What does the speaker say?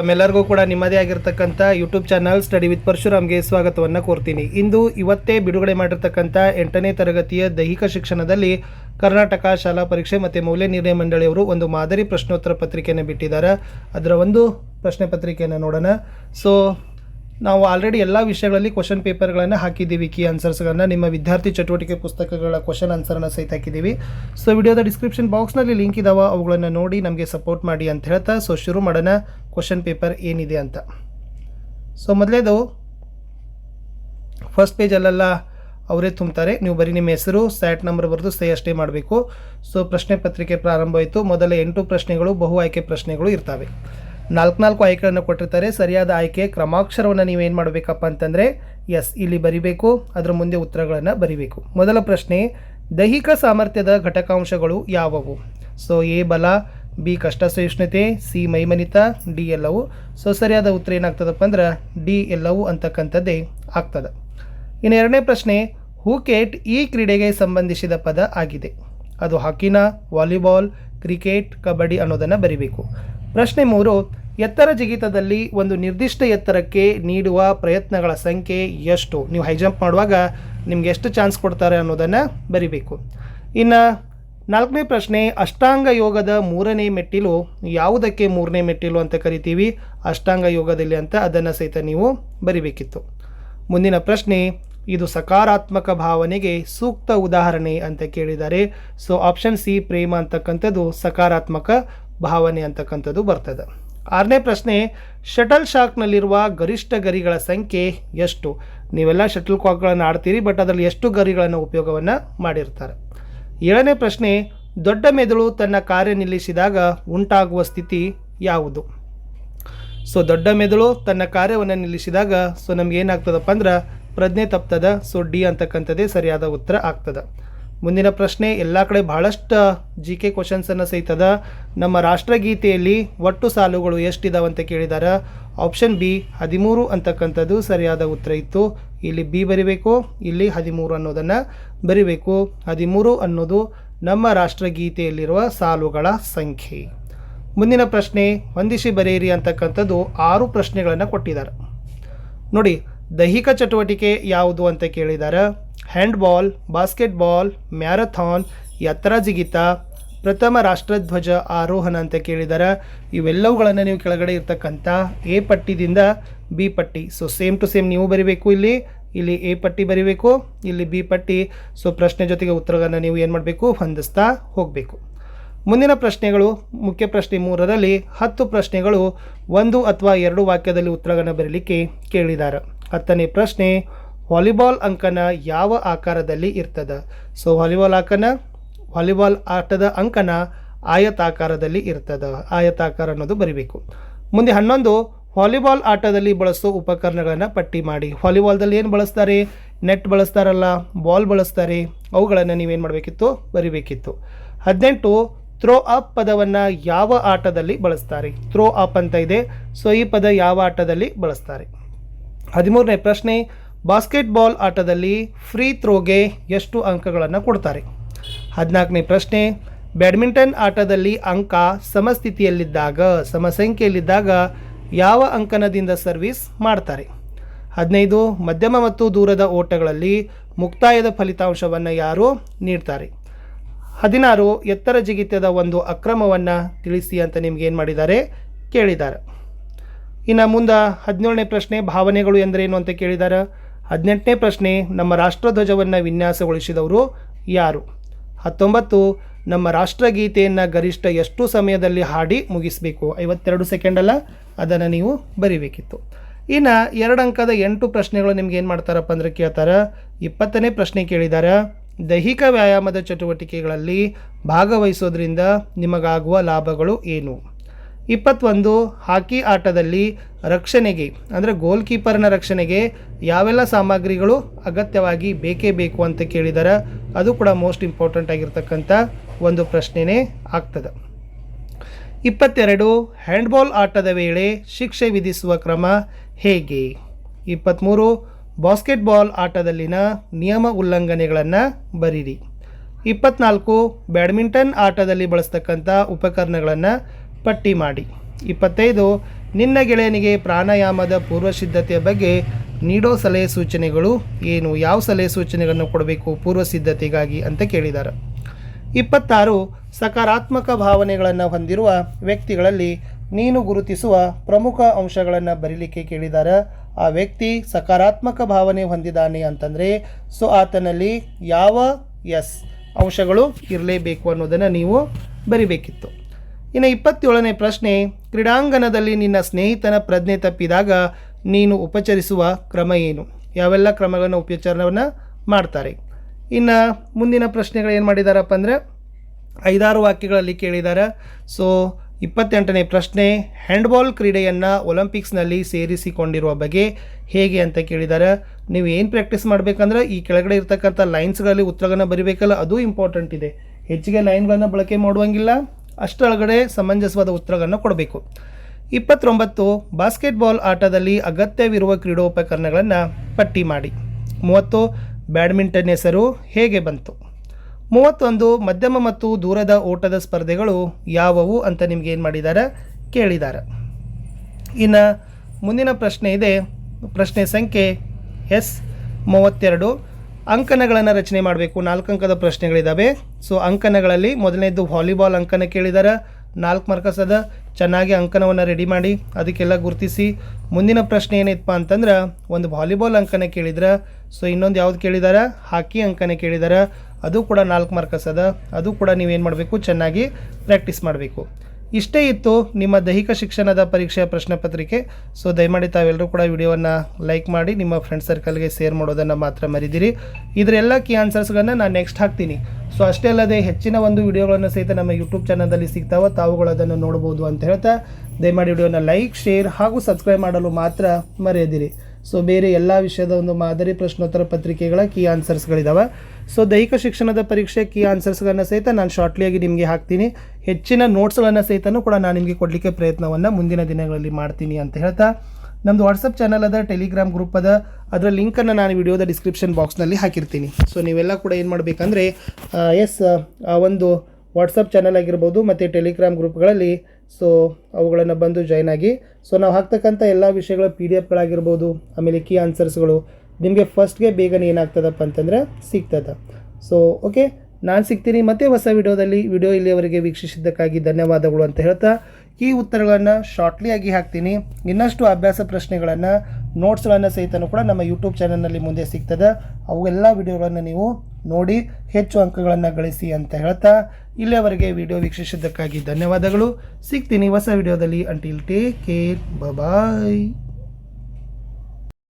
ನಮ್ಮೆಲ್ಲರಿಗೂ ಕೂಡ ನಿಮ್ಮದೇ ಆಗಿರ್ತಕ್ಕಂಥ ಯೂಟ್ಯೂಬ್ ಚಾನಲ್ ಸ್ಟಡಿ ವಿತ್ ಪರಶುರಾಮ್ಗೆ ಸ್ವಾಗತವನ್ನು ಕೋರ್ತೀನಿ. ಇಂದು ಇವತ್ತೇ ಬಿಡುಗಡೆ ಮಾಡಿರ್ತಕ್ಕಂಥ ಎಂಟನೇ ತರಗತಿಯ ದೈಹಿಕ ಶಿಕ್ಷಣದಲ್ಲಿ ಕರ್ನಾಟಕ ಶಾಲಾ ಪರೀಕ್ಷೆ ಮತ್ತು ಮೌಲ್ಯ ನಿರ್ಣಯ ಮಂಡಳಿಯವರು ಒಂದು ಮಾದರಿ ಪ್ರಶ್ನೋತ್ತರ ಪತ್ರಿಕೆಯನ್ನು ಬಿಟ್ಟಿದ್ದಾರೆ. ಅದರ ಒಂದು ಪ್ರಶ್ನೆ ಪತ್ರಿಕೆಯನ್ನು ನೋಡೋಣ. ಸೊ ನಾವು ಆಲ್ರೆಡಿ ಎಲ್ಲ ವಿಷಯಗಳಲ್ಲಿ ಕ್ವಶನ್ ಪೇಪರ್ಗಳನ್ನು ಹಾಕಿದ್ದೀವಿ ಕೀ ಆನ್ಸರ್ಸ್ಗಳನ್ನು ನಿಮ್ಮ ವಿದ್ಯಾರ್ಥಿ ಚಟುವಟಿಕೆ ಪುಸ್ತಕಗಳ ಕ್ವಶನ್ ಆನ್ಸರ್ನ ಸಹಿತ ಹಾಕಿದ್ದೀವಿ. ಸೊ ವಿಡಿಯೋದ ಡಿಸ್ಕ್ರಿಪ್ಷನ್ ಬಾಕ್ಸ್ನಲ್ಲಿ ಲಿಂಕ್ ಇದಾವೆ. ಅವುಗಳನ್ನು ನೋಡಿ ನಮಗೆ ಸಪೋರ್ಟ್ ಮಾಡಿ ಅಂತ ಹೇಳ್ತಾ. ಸೊ ಶುರು ಮಾಡೋಣ. ಕ್ವಶನ್ ಪೇಪರ್ ಏನಿದೆ ಅಂತ. ಸೊ ಮೊದಲೇದು ಫಸ್ಟ್ ಪೇಜಲ್ಲೆಲ್ಲ ಅವರೇ ತುಂಬ್ತಾರೆ. ನೀವು ಬರೀ ನಿಮ್ಮ ಹೆಸರು ಸ್ಯಾಟ್ ನಂಬರ್ ಬರೆದು ಸಹಿ ಅಷ್ಟೇ ಮಾಡಬೇಕು. ಸೊ ಪ್ರಶ್ನೆ ಪತ್ರಿಕೆ ಪ್ರಾರಂಭ ಆಯಿತು. ಮೊದಲ ಎಂಟು ಪ್ರಶ್ನೆಗಳು, ಬಹು ಆಯ್ಕೆ ಪ್ರಶ್ನೆಗಳು ಇರ್ತವೆ. ನಾಲ್ಕು ನಾಲ್ಕು ಆಯ್ಕೆಗಳನ್ನು ಕೊಟ್ಟಿರ್ತಾರೆ. ಸರಿಯಾದ ಆಯ್ಕೆ ಕ್ರಮಾಕ್ಷರವನ್ನು ನೀವೇನು ಮಾಡಬೇಕಪ್ಪ ಅಂತಂದರೆ ಎಸ್ ಇಲ್ಲಿ ಬರಿಬೇಕು, ಅದರ ಮುಂದೆ ಉತ್ತರಗಳನ್ನು ಬರಿಬೇಕು. ಮೊದಲ ಪ್ರಶ್ನೆ, ದೈಹಿಕ ಸಾಮರ್ಥ್ಯದ ಘಟಕಾಂಶಗಳು ಯಾವುವು? ಸೊ, ಎ, ಬಲ, ಬಿ, ಕಷ್ಟ ಸಹಿಷ್ಣುತೆ, ಸಿ, ಮೈಮನಿತ, ಡಿ, ಎಲ್ಲವು. ಸೊ, ಸರಿಯಾದ ಉತ್ತರ ಏನಾಗ್ತದಪ್ಪ ಅಂದ್ರೆ, ಡಿ, ಎಲ್ಲವು ಅಂತಕ್ಕಂಥದ್ದೇ ಆಗ್ತದೆ. ಇನ್ನು ಎರಡನೇ ಪ್ರಶ್ನೆ ಹೂಕೆಟ್ ಈ ಕ್ರೀಡೆಗೆ ಸಂಬಂಧಿಸಿದ ಪದ ಆಗಿದೆ? ಅದು ಹಾಕಿನ, ವಾಲಿಬಾಲ್, ಕ್ರಿಕೆಟ್, ಕಬಡ್ಡಿ ಅನ್ನೋದನ್ನು ಬರಿಬೇಕು. ಪ್ರಶ್ನೆ ಮೂರು, ಎತ್ತರ ಜಿಗಿತದಲ್ಲಿ ಒಂದು ನಿರ್ದಿಷ್ಟ ಎತ್ತರಕ್ಕೆ ನೀಡುವ ಪ್ರಯತ್ನಗಳ ಸಂಖ್ಯೆ ಎಷ್ಟು? ನೀವು ಹೈ ಜಂಪ್ ಮಾಡುವಾಗ ನಿಮ್ಗೆ ಎಷ್ಟು ಚಾನ್ಸ್ ಕೊಡ್ತಾರೆ ಅನ್ನೋದನ್ನು ಬರಿಬೇಕು. ಇನ್ನು ನಾಲ್ಕನೇ ಪ್ರಶ್ನೆ, ಅಷ್ಟಾಂಗ ಯೋಗದ ಮೂರನೇ ಮೆಟ್ಟಿಲು ಯಾವುದಕ್ಕೆ ಮೂರನೇ ಮೆಟ್ಟಿಲು ಅಂತ ಕರಿತೀವಿ? ಅಷ್ಟಾಂಗ ಯೋಗದಲ್ಲಿ ಅಂತ ಅದನ್ನು ಸಹಿತ ನೀವು ಬರಿಬೇಕಿತ್ತು. ಮುಂದಿನ ಪ್ರಶ್ನೆ, ಇದು ಸಕಾರಾತ್ಮಕ ಭಾವನೆಗೆ ಸೂಕ್ತ ಉದಾಹರಣೆ ಅಂತ ಕೇಳಿದ್ದಾರೆ. ಸೊ ಆಪ್ಷನ್ ಸಿ ಪ್ರೇಮ ಅಂತಕ್ಕಂಥದ್ದು ಸಕಾರಾತ್ಮಕ ಭಾವನೆ ಅಂತಕ್ಕಂಥದ್ದು ಬರ್ತದೆ. ಆರನೇ ಪ್ರಶ್ನೆ, ಶಟಲ್ ಶಾಕ್ನಲ್ಲಿರುವ ಗರಿಷ್ಠ ಗರಿಗಳ ಸಂಖ್ಯೆ ಎಷ್ಟು? ನೀವೆಲ್ಲ ಶಟಲ್ ಕಾಕ್ಗಳನ್ನು ಆಡ್ತೀರಿ, ಬಟ್ ಅದರಲ್ಲಿ ಎಷ್ಟು ಗರಿಗಳನ್ನು ಉಪಯೋಗವನ್ನು ಮಾಡಿರ್ತಾರೆ. ಏಳನೇ ಪ್ರಶ್ನೆ, ದೊಡ್ಡ ಮೆದುಳು ತನ್ನ ಕಾರ್ಯ ನಿಲ್ಲಿಸಿದಾಗ ಉಂಟಾಗುವ ಸ್ಥಿತಿ ಯಾವುದು? ಸೊ, ದೊಡ್ಡ ಮೆದುಳು ತನ್ನ ಕಾರ್ಯವನ್ನು ನಿಲ್ಲಿಸಿದಾಗ, ಸೊ, ನಮ್ಗೆ ಏನಾಗ್ತದಪ್ಪ ಅಂದ್ರೆ ಪ್ರಜ್ಞೆ ತಪ್ತದ, ಸೊ, ಡಿ ಅಂತಕ್ಕಂಥದ್ದೇ ಸರಿಯಾದ ಉತ್ತರ ಆಗ್ತದೆ. ಮುಂದಿನ ಪ್ರಶ್ನೆ, ಎಲ್ಲ ಕಡೆ ಬಹಳಷ್ಟು ಜಿ ಕೆ ಕ್ವಶನ್ಸನ್ನು ಸಹಿತದ ನಮ್ಮ ರಾಷ್ಟ್ರಗೀತೆಯಲ್ಲಿ ಒಟ್ಟು ಸಾಲುಗಳು ಎಷ್ಟಿದಾವೆ ಅಂತ ಕೇಳಿದ್ದಾರೆ ಆಪ್ಷನ್ ಬಿ ಹದಿಮೂರು ಅಂತಕ್ಕಂಥದ್ದು ಸರಿಯಾದ ಉತ್ತರ ಇತ್ತು. ಇಲ್ಲಿ ಬಿ ಬರಿಬೇಕು, ಇಲ್ಲಿ ಹದಿಮೂರು ಅನ್ನೋದನ್ನು ಬರಿಬೇಕು. ಹದಿಮೂರು ಅನ್ನೋದು ನಮ್ಮ ರಾಷ್ಟ್ರಗೀತೆಯಲ್ಲಿರುವ ಸಾಲುಗಳ ಸಂಖ್ಯೆ. ಮುಂದಿನ ಪ್ರಶ್ನೆ, ಹೊಂದಿಸಿ ಬರೆಯಿರಿ ಅಂತಕ್ಕಂಥದ್ದು ಆರು ಪ್ರಶ್ನೆಗಳನ್ನು ಕೊಟ್ಟಿದ್ದಾರೆ ನೋಡಿ, ದೈಹಿಕ ಚಟುವಟಿಕೆ ಯಾವುದು ಅಂತ ಕೇಳಿದ್ದಾರೆ ಹ್ಯಾಂಡ್ಬಾಲ್ ಬಾಸ್ಕೆಟ್ಬಾಲ್ ಮ್ಯಾರಥಾನ್ ಯಾತ್ರಾ ಜಿಗಿತ ಪ್ರಥಮ ರಾಷ್ಟ್ರಧ್ವಜ ಆರೋಹಣ ಅಂತ ಕೇಳಿದ್ದಾರೆ ಇವೆಲ್ಲವುಗಳನ್ನು ನೀವು ಕೆಳಗಡೆ ಇರ್ತಕ್ಕಂಥ ಎ ಪಟ್ಟಿದಿಂದ ಬಿ ಪಟ್ಟಿ. ಸೊ ಸೇಮ್ ಟು ಸೇಮ್ ನೀವು ಬರಿಬೇಕು ಇಲ್ಲಿ. ಇಲ್ಲಿ ಎ ಪಟ್ಟಿ ಬರಿಬೇಕು, ಇಲ್ಲಿ ಬಿ ಪಟ್ಟಿ. ಸೊ ಪ್ರಶ್ನೆ ಜೊತೆಗೆ ಉತ್ತರಗಳನ್ನು ನೀವು ಏನು ಮಾಡಬೇಕು? ಹೊಂದಿಸ್ತಾ ಹೋಗಬೇಕು. ಮುಂದಿನ ಪ್ರಶ್ನೆಗಳು, ಮುಖ್ಯ ಪ್ರಶ್ನೆ ಮೂರರಲ್ಲಿ ಹತ್ತು ಪ್ರಶ್ನೆಗಳು ಒಂದು ಅಥವಾ ಎರಡು ವಾಕ್ಯದಲ್ಲಿ ಉತ್ತರಗಳನ್ನು ಬರೀಲಿಕ್ಕೆ ಕೇಳಿದ್ದಾರೆ ಹತ್ತನೇ ಪ್ರಶ್ನೆ ವಾಲಿಬಾಲ್ ಅಂಕನ ಯಾವ ಆಕಾರದಲ್ಲಿ ಇರ್ತದ? ಸೊ ವಾಲಿಬಾಲ್ ಆಕನ, ವಾಲಿಬಾಲ್ ಆಟದ ಅಂಕನ ಆಯತಾಕಾರದಲ್ಲಿ ಇರ್ತದ. ಆಯತಾಕಾರ ಅನ್ನೋದು ಬರಿಬೇಕು. ಮುಂದೆ ಹನ್ನೊಂದು, ವಾಲಿಬಾಲ್ ಆಟದಲ್ಲಿ ಬಳಸೋ ಉಪಕರಣಗಳನ್ನು ಪಟ್ಟಿ ಮಾಡಿ. ವಾಲಿಬಾಲ್ದಲ್ಲಿ ಏನು ಬಳಸ್ತಾರೆ? ನೆಟ್ ಬಳಸ್ತಾರಲ್ಲ, ಬಾಲ್ ಬಳಸ್ತಾರೆ. ಅವುಗಳನ್ನು ನೀವೇನು ಮಾಡಬೇಕಿತ್ತು? ಬರಿಬೇಕಿತ್ತು. ಹದಿನೆಂಟು, ಥ್ರೋ ಅಪ್ ಪದವನ್ನು ಯಾವ ಆಟದಲ್ಲಿ ಬಳಸ್ತಾರೆ? ಥ್ರೋ ಅಪ್ ಅಂತ ಇದೆ. ಸೊ ಈ ಪದ ಯಾವ ಆಟದಲ್ಲಿ ಬಳಸ್ತಾರೆ? ಹದಿಮೂರನೇ ಪ್ರಶ್ನೆ ಬಾಸ್ಕೆಟ್ಬಾಲ್ ಆಟದಲ್ಲಿ ಫ್ರೀ ಥ್ರೋಗೆ ಎಷ್ಟು ಅಂಕಗಳನ್ನು ಕೊಡ್ತಾರೆ? ಹದಿನಾಲ್ಕನೇ ಪ್ರಶ್ನೆ, ಬ್ಯಾಡ್ಮಿಂಟನ್ ಆಟದಲ್ಲಿ ಅಂಕ ಸಮಸ್ಥಿತಿಯಲ್ಲಿದ್ದಾಗ, ಸಮಸಂಖ್ಯೆಯಲ್ಲಿದ್ದಾಗ ಯಾವ ಅಂಕನದಿಂದ ಸರ್ವಿಸ್ ಮಾಡ್ತಾರೆ? ಹದಿನೈದು, ಮಧ್ಯಮ ಮತ್ತು ದೂರದ ಓಟಗಳಲ್ಲಿ ಮುಕ್ತಾಯದ ಫಲಿತಾಂಶವನ್ನು ಯಾರು ನೀಡ್ತಾರೆ? ಹದಿನಾರು, ಎತ್ತರ ಜಿಗಿತದ ಒಂದು ಅಕ್ರಮವನ್ನು ತಿಳಿಸಿ ಅಂತ ನಿಮ್ಗೆ ಏನು ಮಾಡಿದ್ದಾರೆ? ಕೇಳಿದ್ದಾರೆ. ಇನ್ನು ಮುಂದೆ ಹದಿನೇಳನೇ ಪ್ರಶ್ನೆ, ಭಾವನೆಗಳು ಎಂದರೇನು ಅಂತ ಕೇಳಿದ್ದಾರೆ ಹದಿನೆಂಟನೇ ಪ್ರಶ್ನೆ, ನಮ್ಮ ರಾಷ್ಟ್ರಧ್ವಜವನ್ನು ವಿನ್ಯಾಸಗೊಳಿಸಿದವರು ಯಾರು? ಹತ್ತೊಂಬತ್ತು, ನಮ್ಮ ರಾಷ್ಟ್ರಗೀತೆಯನ್ನು ಗರಿಷ್ಠ ಎಷ್ಟು ಸಮಯದಲ್ಲಿ ಹಾಡಿ ಮುಗಿಸಬೇಕು? ಐವತ್ತೆರಡು ಸೆಕೆಂಡಲ್ಲ ಅದನ್ನು ನೀವು ಬರಿಬೇಕಿತ್ತು. ಇನ್ನು ಎರಡು ಅಂಕದ ಎಂಟು ಪ್ರಶ್ನೆಗಳು ನಿಮ್ಗೆ ಏನು ಮಾಡ್ತಾರಪ್ಪ ಅಂದ್ರೆ ಕೇಳ್ತಾರೆ, ಇಪ್ಪತ್ತನೇ ಪ್ರಶ್ನೆ ಕೇಳಿದ್ದಾರೆ ದೈಹಿಕ ವ್ಯಾಯಾಮದ ಚಟುವಟಿಕೆಗಳಲ್ಲಿ ಭಾಗವಹಿಸೋದ್ರಿಂದ ನಿಮಗಾಗುವ ಲಾಭಗಳು ಏನು? ಇಪ್ಪತ್ತೊಂದು ಹಾಕಿ ಆಟದಲ್ಲಿ ರಕ್ಷಣೆಗೆ, ಅಂದರೆ ಗೋಲ್ ಕೀಪರ್ನ ರಕ್ಷಣೆಗೆ ಯಾವೆಲ್ಲ ಸಾಮಗ್ರಿಗಳು ಅಗತ್ಯವಾಗಿ ಬೇಕೇ ಬೇಕು ಅಂತ ಕೇಳಿದರೆ. ಅದು ಕೂಡ ಮೋಸ್ಟ್ ಇಂಪಾರ್ಟೆಂಟ್ ಆಗಿರ್ತಕ್ಕಂಥ ಒಂದು ಪ್ರಶ್ನೆನೇ ಆಗ್ತದೆ. ಇಪ್ಪತ್ತೆರಡು ಹ್ಯಾಂಡ್ಬಾಲ್ ಆಟದ ವೇಳೆ ಶಿಕ್ಷೆ ವಿಧಿಸುವ ಕ್ರಮ ಹೇಗೆ? ಇಪ್ಪತ್ತ್ಮೂರು ಬಾಸ್ಕೆಟ್ಬಾಲ್ ಆಟದಲ್ಲಿನ ನಿಯಮ ಉಲ್ಲಂಘನೆಗಳನ್ನು ಬರೀರಿ. ಇಪ್ಪತ್ನಾಲ್ಕು ಬ್ಯಾಡ್ಮಿಂಟನ್ ಆಟದಲ್ಲಿ ಬಳಸ್ತಕ್ಕಂಥ ಉಪಕರಣಗಳನ್ನು ಪಟ್ಟಿ ಮಾಡಿ. ಇಪ್ಪತ್ತೈದು, ನಿನ್ನ ಗೆಳೆಯನಿಗೆ ಪ್ರಾಣಾಯಾಮದ ಪೂರ್ವ ಸಿದ್ಧತೆಯ ಬಗ್ಗೆ ನೀಡೋ ಸಲಹೆ ಸೂಚನೆಗಳು ಏನು? ಯಾವ ಸಲಹೆ ಸೂಚನೆಗಳನ್ನು ಕೊಡಬೇಕು ಪೂರ್ವ ಸಿದ್ಧತೆಗಾಗಿ ಅಂತ ಕೇಳಿದ್ದಾರೆ ಇಪ್ಪತ್ತಾರು, ಸಕಾರಾತ್ಮಕ ಭಾವನೆಗಳನ್ನು ಹೊಂದಿರುವ ವ್ಯಕ್ತಿಗಳಲ್ಲಿ ನೀನು ಗುರುತಿಸುವ ಪ್ರಮುಖ ಅಂಶಗಳನ್ನು ಬರೀಲಿಕ್ಕೆ ಕೇಳಿದ್ದಾರೆ ಆ ವ್ಯಕ್ತಿ ಸಕಾರಾತ್ಮಕ ಭಾವನೆ ಹೊಂದಿದ್ದಾನೆ ಅಂತಂದರೆ, ಸೊ ಆತನಲ್ಲಿ ಯಾವ, ಎಸ್, ಅಂಶಗಳು ಇರಲೇಬೇಕು ಅನ್ನೋದನ್ನು ನೀವು ಬರಿಬೇಕಿತ್ತು. ಇನ್ನು ಇಪ್ಪತ್ತೇಳನೇ ಪ್ರಶ್ನೆ, ಕ್ರೀಡಾಂಗಣದಲ್ಲಿ ನಿನ್ನ ಸ್ನೇಹಿತನ ಪ್ರಜ್ಞೆ ತಪ್ಪಿದಾಗ ನೀನು ಉಪಚರಿಸುವ ಕ್ರಮ ಏನು? ಯಾವೆಲ್ಲ ಕ್ರಮಗಳನ್ನು ಉಪಚಾರವನ್ನು ಮಾಡ್ತಾರೆ? ಇನ್ನು ಮುಂದಿನ ಪ್ರಶ್ನೆಗಳು ಏನು ಮಾಡಿದಾರಪ್ಪ ಅಂದರೆ, ಐದಾರು ವಾಕ್ಯಗಳಲ್ಲಿ ಕೇಳಿದ್ದಾರೆ ಸೊ ಇಪ್ಪತ್ತೆಂಟನೇ ಪ್ರಶ್ನೆ ಹ್ಯಾಂಡ್ಬಾಲ್ ಕ್ರೀಡೆಯನ್ನು ಒಲಿಂಪಿಕ್ಸ್ನಲ್ಲಿ ಸೇರಿಸಿಕೊಂಡಿರುವ ಬಗ್ಗೆ ಹೇಗೆ ಅಂತ ಕೇಳಿದ್ದಾರೆ ನೀವು ಏನು ಪ್ರಾಕ್ಟೀಸ್ ಮಾಡಬೇಕಂದ್ರೆ, ಈ ಕೆಳಗಡೆ ಇರ್ತಕ್ಕಂಥ ಲೈನ್ಸ್ಗಳಲ್ಲಿ ಉತ್ತರಗಳನ್ನು ಬರಿಬೇಕಲ್ಲ, ಅದು ಇಂಪಾರ್ಟೆಂಟ್ ಇದೆ. ಹೆಚ್ಚಿಗೆ ಲೈನ್ಗಳನ್ನು ಬಳಕೆ ಮಾಡುವಂಗಿಲ್ಲ. ಅಷ್ಟರೊಳಗಡೆ ಸಮಂಜಸವಾದ ಉತ್ತರಗಳನ್ನು ಕೊಡಬೇಕು. ಇಪ್ಪತ್ತೊಂಬತ್ತು, ಬಾಸ್ಕೆಟ್ಬಾಲ್ ಆಟದಲ್ಲಿ ಅಗತ್ಯವಿರುವ ಕ್ರೀಡೋಪಕರಣಗಳನ್ನು ಪಟ್ಟಿ ಮಾಡಿ. ಮೂವತ್ತು, ಬ್ಯಾಡ್ಮಿಂಟನ್ ಹೆಸರು ಹೇಗೆ ಬಂತು? ಮೂವತ್ತೊಂದು, ಮಧ್ಯಮ ಮತ್ತು ದೂರದ ಓಟದ ಸ್ಪರ್ಧೆಗಳು ಯಾವುವು ಅಂತ ನಿಮ್ಗೆ ಏನು ಮಾಡಿದ್ದಾರೆ ಕೇಳಿದ್ದಾರೆ ಇನ್ನು ಮುಂದಿನ ಪ್ರಶ್ನೆ ಇದೆ. ಪ್ರಶ್ನೆ ಸಂಖ್ಯೆ ಎಸ್, ಮೂವತ್ತೆರಡು. ಅಂಕನಗಳನ್ನು ರಚನೆ ಮಾಡಬೇಕು. ನಾಲ್ಕು ಅಂಕದ ಪ್ರಶ್ನೆಗಳಿದ್ದಾವೆ ಸೊ ಅಂಕನಗಳಲ್ಲಿ ಮೊದಲನೇದು ವಾಲಿಬಾಲ್ ಅಂಕನ ಕೇಳಿದ್ದಾರೆ ನಾಲ್ಕು ಮಾರ್ಕಸ್ ಅದ. ಚೆನ್ನಾಗಿ ಅಂಕನವನ್ನು ರೆಡಿ ಮಾಡಿ, ಅದಕ್ಕೆಲ್ಲ ಗುರುತಿಸಿ. ಮುಂದಿನ ಪ್ರಶ್ನೆ ಏನೈತಪ್ಪ ಅಂತಂದ್ರೆ, ಒಂದು ವಾಲಿಬಾಲ್ ಅಂಕನ ಕೇಳಿದ್ರೆ ಸೊ ಇನ್ನೊಂದು ಯಾವ್ದು ಕೇಳಿದಾರೆ? ಹಾಕಿ ಅಂಕನ ಕೇಳಿದಾರೆ. ಅದು ಕೂಡ ನಾಲ್ಕು ಮಾರ್ಕಸ್ ಅದ. ಅದು ಕೂಡ ನೀವೇನು ಮಾಡಬೇಕು? ಚೆನ್ನಾಗಿ ಪ್ರಾಕ್ಟೀಸ್ ಮಾಡಬೇಕು. ಇಷ್ಟೇ ಇತ್ತು ನಿಮ್ಮ ದೈಹಿಕ ಶಿಕ್ಷಣದ ಪರೀಕ್ಷೆಯ ಪ್ರಶ್ನೆ ಪತ್ರಿಕೆ. ಸೊ ದಯಮಾಡಿ ತಾವೆಲ್ಲರೂ ಕೂಡ ವಿಡಿಯೋವನ್ನು ಲೈಕ್ ಮಾಡಿ, ನಿಮ್ಮ ಫ್ರೆಂಡ್ ಸರ್ಕಲ್ಗೆ ಶೇರ್ ಮಾಡೋದನ್ನು ಮಾತ್ರ ಮರಿದಿರಿ. ಇದರೆಲ್ಲ ಕೀ ಆನ್ಸರ್ಸ್ಗಳನ್ನು ನಾನು ನೆಕ್ಸ್ಟ್ ಹಾಕ್ತೀನಿ. ಸೊ ಅಷ್ಟೇ ಅಲ್ಲದೆ ಹೆಚ್ಚಿನ ಒಂದು ವಿಡಿಯೋಗಳನ್ನು ಸಹಿತ ನಮ್ಮ ಯೂಟ್ಯೂಬ್ ಚಾನಲ್ದಲ್ಲಿ ಸಿಗ್ತಾವೆ, ತಾವುಗಳು ಅದನ್ನು ನೋಡ್ಬೋದು ಅಂತ ಹೇಳ್ತಾ, ದಯಮಾಡಿ ವಿಡಿಯೋನ ಲೈಕ್ ಶೇರ್ ಹಾಗೂ ಸಬ್ಸ್ಕ್ರೈಬ್ ಮಾಡಲು ಮಾತ್ರ ಮರೆಯದಿರಿ. ಸೊ ಬೇರೆ ಎಲ್ಲ ವಿಷಯದ ಒಂದು ಮಾದರಿ ಪ್ರಶ್ನೋತ್ತರ ಪತ್ರಿಕೆಗಳ ಕೀ ಆನ್ಸರ್ಸ್ಗಳಿದ್ದಾವೆ ಸೊ ದೈಹಿಕ ಶಿಕ್ಷಣದ ಪರೀಕ್ಷೆ ಕೀ ಆನ್ಸರ್ಸ್ಗಳನ್ನು ಸಹಿತ ನಾನು ಶಾರ್ಟ್ಲಿಯಾಗಿ ನಿಮಗೆ ಹಾಕ್ತೀನಿ. ಹೆಚ್ಚಿನ ನೋಟ್ಸ್ಗಳನ್ನು ಸಹಿತನೂ ಕೂಡ ನಾನು ನಿಮಗೆ ಕೊಡಲಿಕ್ಕೆ ಪ್ರಯತ್ನವನ್ನು ಮುಂದಿನ ದಿನಗಳಲ್ಲಿ ಮಾಡ್ತೀನಿ ಅಂತ ಹೇಳ್ತಾ. ನಮ್ಮದು ವಾಟ್ಸಪ್ ಚಾನಲ್ ಅದ ಟೆಲಿಗ್ರಾಮ್ ಗ್ರೂಪ್ ಅದ. ಅದರ ಲಿಂಕನ್ನು ನಾನು ವಿಡಿಯೋದ ಡಿಸ್ಕ್ರಿಪ್ಷನ್ ಬಾಕ್ಸ್ನಲ್ಲಿ ಹಾಕಿರ್ತೀನಿ. ಸೊ ನೀವೆಲ್ಲ ಕೂಡ ಏನು ಮಾಡಬೇಕಂದ್ರೆ ಎಸ್ ಆ ಒಂದು ವಾಟ್ಸಪ್ ಚಾನಲ್ ಆಗಿರ್ಬೋದು, ಮತ್ತು ಟೆಲಿಗ್ರಾಮ್ ಗ್ರೂಪ್ಗಳಲ್ಲಿ ಸೊ ಅವುಗಳನ್ನು ಬಂದು ಜಾಯ್ನ್ ಆಗಿ. ಸೊ ನಾವು ಹಾಕ್ತಕ್ಕಂಥ ಎಲ್ಲ ವಿಷಯಗಳ ಪಿ ಡಿ ಎಫ್ಗಳಾಗಿರ್ಬೋದು ಆಮೇಲೆ ಕೀ ಆನ್ಸರ್ಸ್ಗಳು ನಿಮಗೆ ಫಸ್ಟ್ಗೆ ಬೇಗನೆ ಏನಾಗ್ತದಪ್ಪ ಅಂತಂದರೆ ಸಿಗ್ತದೆ. ಸೊ ಓಕೆ ನಾನು ಸಿಗ್ತೀನಿ. ಮತ್ತೆ ಹೊಸ ವಿಡಿಯೋದಲ್ಲಿ, ವಿಡಿಯೋ ಇಲ್ಲಿಯವರೆಗೆ ವೀಕ್ಷಿಸಿದ್ದಕ್ಕಾಗಿ ಧನ್ಯವಾದಗಳು ಅಂತ ಹೇಳ್ತಾ, ಈ ಉತ್ತರಗಳನ್ನು ಶಾರ್ಟ್ಲಿ ಆಗಿ ಹಾಕ್ತೀನಿ. ಇನ್ನಷ್ಟು ಅಭ್ಯಾಸ ಪ್ರಶ್ನೆಗಳನ್ನು ನೋಟ್ಸ್ಗಳನ್ನು ಸಹಿತನೂ ಕೂಡ ನಮ್ಮ ಯೂಟ್ಯೂಬ್ ಚಾನಲ್ನಲ್ಲಿ ಮುಂದೆ ಸಿಗ್ತದೆ. ಅವೆಲ್ಲ ವಿಡಿಯೋಗಳನ್ನು ನೀವು ನೋಡಿ ಹೆಚ್ಚು ಅಂಕಗಳನ್ನು ಗಳಿಸಿ ಅಂತ ಹೇಳ್ತಾ ಇಲ್ಲಿಯವರೆಗೆ ವಿಡಿಯೋ ವೀಕ್ಷಿಸಿದ್ದಕ್ಕಾಗಿ ಧನ್ಯವಾದಗಳು. ಸಿಗ್ತೀನಿ ಹೊಸ ವಿಡಿಯೋದಲ್ಲಿ ಅಂಟಿಲ್ ಟೇಕ್ ಕೇರ್ ಬಾಯ್